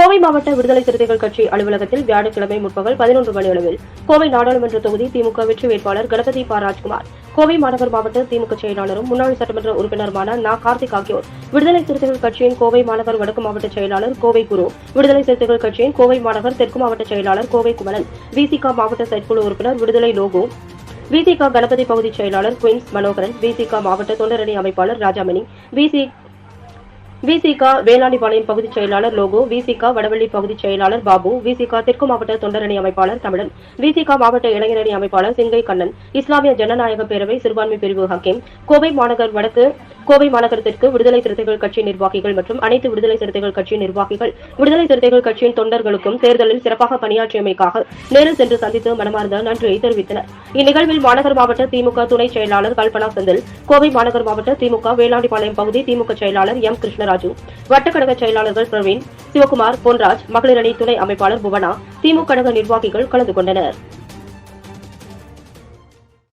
கோவை மாவட்ட விடுதலை சிறுத்தைகள் கட்சி அலுவலகத்தில் வியாழக்கிழமை முற்பகல் பதினொன்று மணி அளவில் கோவை நாடாளுமன்ற தொகுதி திமுக வெற்றி வேட்பாளர் கணபதி பா. ராஜ்குமார் கோவை மாநகர் மாவட்ட திமுக செயலாளரும் முன்னாள் சட்டமன்ற உறுப்பினருமான நா. கார்த்திக் ஆகியோர் விடுதலை சிறுத்தைகள் கட்சியின் கோவை மாநகர் வடக்கு மாவட்ட செயலாளர் கோவை குரு விடுதலை சிறுத்தைகள் கட்சியின் கோவை மாநகர் தெற்கு மாவட்ட செயலாளர் கோவை குமரன் விசிக மாவட்ட செயற்குழு உறுப்பினர் விடுதலை லோகோ விசிக கணபதி பகுதி செயலாளர் குயின்ஸ் மனோகரன் விசிக மாவட்ட தொண்டரணி அமைப்பாளர் ராஜாமணி விசி விசிக வேளாணிபாளையம் பகுதி செயலாளர் லோகோ விசிக வடவள்ளி பகுதி செயலாளர் பாபு விசிக தெற்கு மாவட்ட தொண்டரணி அமைப்பாளர் தமிழன் விசிக மாவட்ட இளைஞரணி அமைப்பாளர் சிங்கை கண்ணன் இஸ்லாமிய ஜனநாயக பேரவை சிறுபான்மை பிரிவு ஹக்கீம் கோவை மாநகர் வடக்கு கோவை மாநகரத்திற்கு விடுதலை சிறுத்தைகள் கட்சி நிர்வாகிகள் மற்றும் அனைத்து விடுதலை சிறுத்தைகள் கட்சி நிர்வாகிகள் விடுதலை சிறுத்தைகள் கட்சியின் தொண்டர்களுக்கும் தேர்தலில் சிறப்பாக பணியாற்றியமைக்காக நேரில் சென்று சந்தித்து மனமார்ந்த நன்றியை தெரிவித்தனர். இந்நிகழ்வில் மாநகர் மாவட்ட திமுக துணை செயலாளர் கல்பனா செந்தில் கோவை மாநகர் மாவட்ட திமுக வேளாண்டிபாளையம் பகுதி திமுக செயலாளர் எம் கிருஷ்ணராஜு வட்டக்கழக செயலாளர்கள் பிரவீன் சிவகுமார் பொன்ராஜ் மகளிரணி துணை அமைப்பாளர் புவனா திமுக கழக நிர்வாகிகள் கலந்து கொண்டனர்.